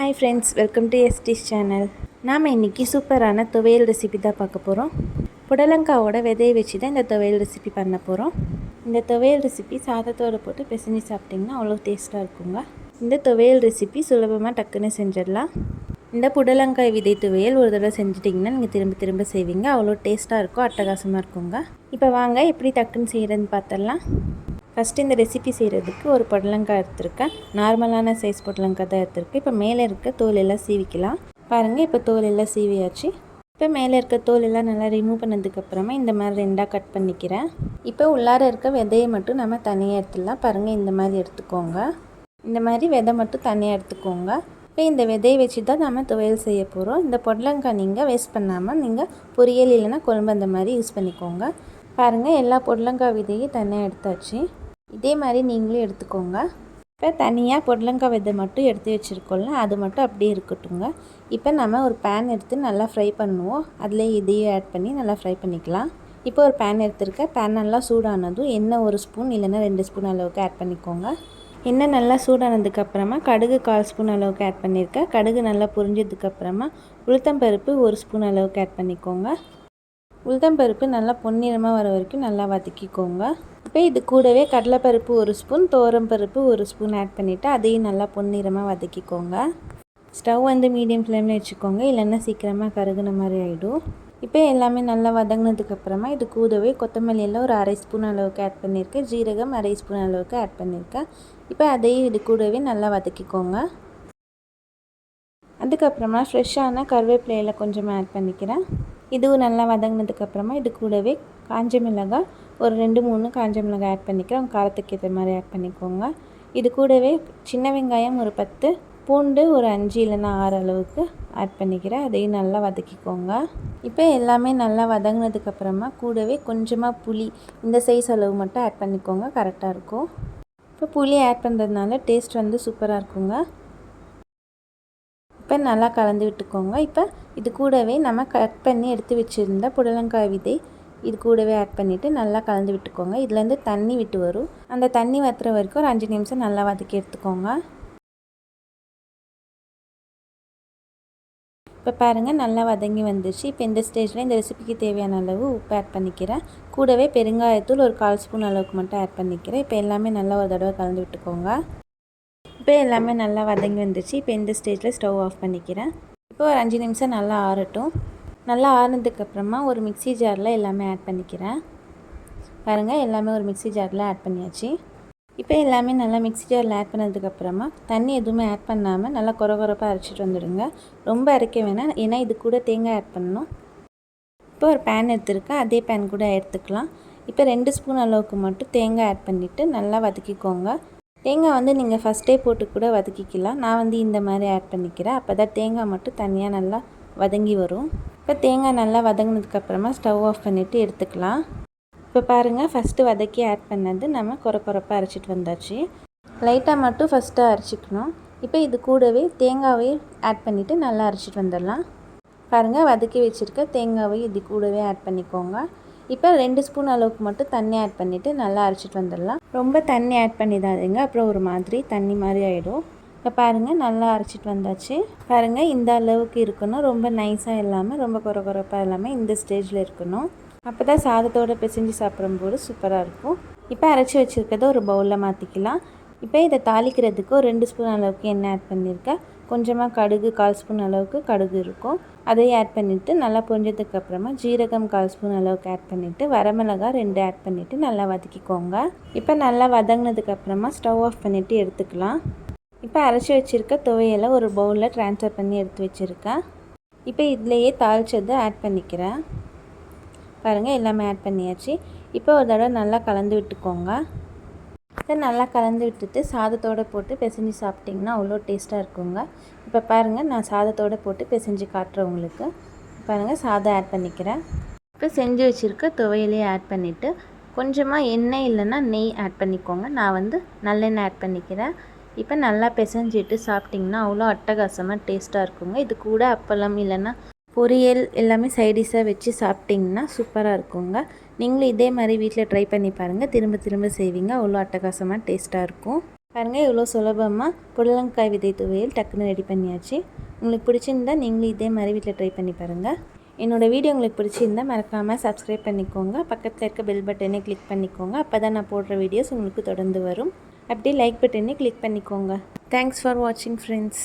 Hi friends welcome to STS channel நாம் இன்றைக்கி சூப்பரான துவையல் ரெசிபி தான் பார்க்க போகிறோம் புடலங்காவோட விதையை வச்சு தான் இந்த துவையல் ரெசிபி பண்ண போகிறோம் இந்த துவையல் ரெசிபி சாதத்தோடு போட்டு பிசைஞ்சு சாப்பிட்டிங்கன்னா அவ்வளோ டேஸ்ட்டாக இருக்குங்க. இந்த துவையல் ரெசிபி சுலபமாக டக்குன்னு செஞ்சிடலாம். இந்த புடலங்காய் விதை துவையல் ஒரு தடவை செஞ்சிட்டிங்கன்னா நீங்கள் திரும்ப திரும்ப செய்வீங்க. அவ்வளோ டேஸ்ட்டாக இருக்கும் அட்டகாசமாக இருக்குங்க. இப்போ வாங்க எப்படி டக்குன்னு செய்கிறதுன்னு பார்த்துடலாம். ஃபஸ்ட்டு இந்த ரெசிபி செய்கிறதுக்கு ஒரு புடலங்காய் எடுத்திருக்கேன். நார்மலான சைஸ் புடலங்காய் தான் எடுத்திருக்கேன். இப்போ மேலே இருக்க தோல் எல்லாம் சீவிக்கலாம். பாருங்கள் இப்போ தோல் எல்லாம் சீவியாச்சு. இப்போ மேலே இருக்க தோல் எல்லாம் நல்லா ரிமூவ் பண்ணதுக்கப்புறமா இந்த மாதிரி ரெண்டாக கட் பண்ணிக்கிறேன். இப்போ உள்ளார இருக்க விதையை மட்டும் நம்ம தனியாக எடுத்துடலாம். பாருங்கள் இந்த மாதிரி எடுத்துக்கோங்க. இந்த மாதிரி விதை மட்டும் தனியாக எடுத்துக்கோங்க. இப்போ இந்த விதையை வச்சு தான் நம்ம துவையல் செய்ய போகிறோம் இந்த பொடலங்காய் நீங்கள் வேஸ்ட் பண்ணாமல் நீங்கள் பொரியல் இல்லைன்னா குழம்பு அந்த மாதிரி யூஸ் பண்ணிக்கோங்க. பாருங்கள் எல்லா புடலங்காய் விதையும் தனியாக எடுத்தாச்சு. இதே மாதிரி நீங்களும் எடுத்துக்கோங்க. இப்போ தனியாக புடலங்காய் விதை மட்டும் எடுத்து வச்சுருக்கோம்ல அது மட்டும் அப்படியே இருக்கட்டுங்க இப்போ நம்ம ஒரு பேன் எடுத்து நல்லா ஃப்ரை பண்ணுவோம். அதில் இதையும் ஆட் பண்ணி நல்லா ஃப்ரை பண்ணிக்கலாம். இப்போ ஒரு பேன் எடுத்துருக்கேன். பேன் நல்லா சூடானதும் எண்ணெய் ஒரு ஸ்பூன் இல்லைன்னா ரெண்டு ஸ்பூன் அளவுக்கு ஆட் பண்ணிக்கோங்க. எண்ணெய் நல்லா சூடானதுக்கப்புறமா கடுகு கால் ஸ்பூன் அளவுக்கு ஆட் பண்ணியிருக்கேன். கடுகு நல்லா புரிஞ்சதுக்கப்புறமா உளுத்தம்பருப்பு ஒரு ஸ்பூன் அளவுக்கு ஆட் பண்ணிக்கோங்க. உளுத்தம்பருப்பு நல்லா பொன்னிறமாக வர வரைக்கும் நல்லா வதக்கிக்கோங்க. இப்போ இது கூடவே கடலைப்பருப்பு ஒரு ஸ்பூன் பருப்பு ஒரு ஸ்பூன் ஆட் பண்ணிவிட்டு அதையும் நல்லா பொன்னிறமாக வதக்கிக்கோங்க. ஸ்டவ் வந்து மீடியம் ஃப்ளேமில் வச்சுக்கோங்க இல்லைன்னா சீக்கிரமாக கருகுன மாதிரி ஆகிடும் இப்போ எல்லாமே நல்லா வதங்கினதுக்கப்புறமா இது கூடவே கொத்தமல்லியில் ஒரு அரை ஸ்பூன் அளவுக்கு ஆட் பண்ணியிருக்கேன் ஜீரகம் அரை ஸ்பூன் அளவுக்கு ஆட் பண்ணியிருக்கேன் இப்போ அதையும் இது கூடவே நல்லா வதக்கிக்கோங்க. அதுக்கப்புறமா ஃப்ரெஷ்ஷான கருவேப்பிலையில் கொஞ்சமாக ஆட் பண்ணிக்கிறேன். இதுவும் நல்லா வதங்கினதுக்கப்புறமா இது கூடவே காஞ்ச மிளகாய் ஒரு ரெண்டு மூணு காஞ்ச மிளகாய் ஆட் பண்ணிக்கிறேன் உங்கள் காரத்துக்கு ஏற்ற மாதிரி ஆட் பண்ணிக்கோங்க. இது கூடவே சின்ன வெங்காயம் ஒரு பத்து பூண்டு ஒரு அஞ்சு இல்லைன்னா ஆறு அளவுக்கு ஆட் பண்ணிக்கிறேன். அதையும் நல்லா வதக்கிக்கோங்க. இப்போ எல்லாமே நல்லா வதங்கினதுக்கப்புறமா கூடவே கொஞ்சமாக புளி இந்த சைஸ் அளவு மட்டும் ஆட் பண்ணிக்கோங்க. கரெக்டாக இருக்கும். இப்போ புளி ஆட் பண்ணுறதுனால டேஸ்ட் வந்து சூப்பராக இருக்குங்க. இப்போ நல்லா கலந்து விட்டுக்கோங்க. இப்போ இது கூடவே நம்ம கட் பண்ணி எடுத்து வச்சுருந்த புடலங்காய் விதை இது கூடவே ஆட் பண்ணிவிட்டு நல்லா கலந்து விட்டுக்கோங்க. இதுலேருந்து தண்ணி விட்டு வரும். அந்த தண்ணி வத்துற வரைக்கும் ஒரு அஞ்சு நிமிஷம் நல்லா வதக்கி எடுத்துக்கோங்க. இப்போ பாருங்கள் நல்லா வதங்கி வந்துடுச்சு இப்போ இந்த ஸ்டேஜில் இந்த ரெசிபிக்கு தேவையான அளவு உப்பு ஆட் பண்ணிக்கிறேன். கூடவே பெருங்காயத்தூள் ஒரு கால் ஸ்பூன் அளவுக்கு மட்டும் ஆட் பண்ணிக்கிறேன். இப்போ எல்லாமே நல்லா ஒரு தடவை கலந்து விட்டுக்கோங்க. இப்போ எல்லாமே நல்லா வதங்கி வந்துச்சு இப்போ இந்த ஸ்டேஜில் ஸ்டவ் ஆஃப் பண்ணிக்கிறேன். இப்போ ஒரு அஞ்சு நிமிஷம் நல்லா ஆறட்டும். நல்லா ஆறினதுக்கப்புறமா ஒரு மிக்சி ஜாரில் எல்லாமே ஆட் பண்ணிக்கிறேன். பாருங்கள் எல்லாமே ஒரு மிக்சி ஜாரில் ஆட் பண்ணியாச்சு. இப்போ எல்லாமே நல்லா மிக்சி ஜாரில் ஆட் பண்ணதுக்கப்புறமா தண்ணி எதுவுமே ஆட் பண்ணாமல் நல்லா குற குறப்பாக அரைச்சிட்டு வந்துடுங்க. ரொம்ப அரைக்க வேணாம். ஏன்னா இது கூட தேங்காய் ஆட் பண்ணணும். இப்போ ஒரு பேன் எடுத்துருக்கேன். அதே பேன் கூட எடுத்துக்கலாம். இப்போ ரெண்டு ஸ்பூன் அளவுக்கு மட்டும் தேங்காய் ஆட் பண்ணிவிட்டு நல்லா வதக்கிக்கோங்க. தேங்காய் வந்து நீங்கள் ஃபஸ்ட்டே போட்டு கூட வதக்கிக்கலாம். நான் வந்து இந்த மாதிரி ஆட் பண்ணிக்கிறேன். அப்போ தான் தேங்காய் மட்டும் தனியாக நல்லா வதங்கி வரும். இப்போ தேங்காய் நல்லா வதங்கினதுக்கப்புறமா ஸ்டவ் ஆஃப் பண்ணிவிட்டு எடுத்துக்கலாம். இப்போ பாருங்கள் ஃபஸ்ட்டு வதக்கி ஆட் பண்ணது நம்ம குறை குறைப்பாக அரைச்சிட்டு வந்தாச்சு. லைட்டாக மட்டும் ஃபஸ்ட்டு அரைச்சிக்கணும். இப்போ இது கூடவே தேங்காவே ஆட் பண்ணிவிட்டு நல்லா அரைச்சிட்டு வந்துடலாம். பாருங்கள் வதக்கி வச்சுருக்க தேங்காவை இது கூடவே ஆட் பண்ணிக்கோங்க. இப்போ ரெண்டு ஸ்பூன் அளவுக்கு மட்டும் தண்ணி ஆட் பண்ணிவிட்டு நல்லா அரைச்சிட்டு வந்துடலாம். ரொம்ப தண்ணி ஆட் பண்ணிடாதீங்க. அப்புறம் ஒரு மாதிரி தண்ணி மாதிரி ஆகிடும் இப்போ பாருங்கள் நல்லா அரைச்சிட்டு வந்தாச்சு. பாருங்கள் இந்த அளவுக்கு இருக்கணும். ரொம்ப நைஸாக இல்லாமல் ரொம்ப குறை குறைப்பாக இல்லாமல் இந்த ஸ்டேஜில் இருக்கணும். அப்போ தான் சாதத்தோடு பிசைஞ்சு சாப்பிடும்போது சூப்பராக இருக்கும். இப்போ அரைச்சி வச்சுருக்கத ஒரு பவுலில் மாற்றிக்கலாம் இப்போ இதை தாளிக்கிறதுக்கு ஒரு ரெண்டு ஸ்பூன் அளவுக்கு எண்ணெய் ஆட் பண்ணியிருக்கேன். கொஞ்சமாக கடுகு கால் ஸ்பூன் அளவுக்கு கடுகு இருக்கும். அதையும் ஆட் பண்ணிவிட்டு நல்லா பொஞ்சதுக்கு அப்புறமா ஜீரகம் கால் ஸ்பூன் அளவுக்கு ஆட் பண்ணிவிட்டு வரமிளகாய் ரெண்டு ஆட் பண்ணிவிட்டு நல்லா வதக்கிக்கோங்க. இப்போ நல்லா வதங்கினதுக்கப்புறமா ஸ்டவ் ஆஃப் பண்ணிவிட்டு எடுத்துக்கலாம். இப்போ அரைச்சி வச்சுருக்க துவையலை ஒரு பவுலில் ட்ரான்ஸ்ஃபர் பண்ணி எடுத்து வச்சுருக்கேன். இப்போ இதிலையே தாளித்ததை ஆட் பண்ணிக்கிறேன். பாருங்கள் எல்லாமே ஆட் பண்ணியாச்சு. இப்போ ஒரு தடவை நல்லா கலந்து விட்டுக்கோங்க. இதை நல்லா கலந்து விட்டுட்டு சாதத்தோடு போட்டு பிசைஞ்சு சாப்பிட்டிங்கன்னா அவ்வளோ டேஸ்ட்டாக இருக்குங்க. இப்போ பாருங்கள் நான் சாதத்தோடு போட்டு பிசைஞ்சு காட்டுறேன் உங்களுக்கு. பாருங்கள் சாதம் ஆட் பண்ணிக்கிறேன். இப்போ செஞ்சு வச்சுருக்க துவையிலே ஆட் பண்ணிவிட்டு கொஞ்சமாக எண்ணெய் இல்லைன்னா நெய் ஆட் பண்ணிக்கோங்க. நான் வந்து நல்லெண்ணெய் ஆட் பண்ணிக்கிறேன். இப்போ நல்லா பிசைஞ்சிட்டு சாப்பிட்டிங்கன்னா அவ்வளோ அட்டகாசமாக டேஸ்ட்டாக இருக்குங்க. இது கூட அப்பளம் இல்லைன்னா பொரியல் எல்லாமே சைடிஷாக வச்சு சாப்பிட்டிங்கன்னா சூப்பராக இருக்குங்க. நீங்களும் இதே மாதிரி வீட்டில் ட்ரை பண்ணி பாருங்கள் திரும்ப திரும்ப செய்வீங்க. அவ்வளோ அட்டகாசமாக டேஸ்ட்டாக இருக்கும். பாருங்கள் இவ்வளோ சுலபமாக புடலங்காய் விதை துவையல் டக்குன்னு ரெடி பண்ணியாச்சு. உங்களுக்கு பிடிச்சிருந்தா நீங்களும் இதே மாதிரி வீட்டில் ட்ரை பண்ணி பாருங்கள் என்னோடய வீடியோ உங்களுக்கு பிடிச்சிருந்தா மறக்காமல் சப்ஸ்கிரைப் பண்ணிக்கோங்க. பக்கத்தில் இருக்க பெல் பட்டனே கிளிக் பண்ணிக்கோங்க. அப்போ தான் நான் போடுற வீடியோஸ் உங்களுக்கு தொடர்ந்து வரும். அப்படியே லைக் பட்டனே கிளிக் பண்ணிக்கோங்க. தேங்க்ஸ் ஃபார் வாட்சிங் ஃப்ரெண்ட்ஸ்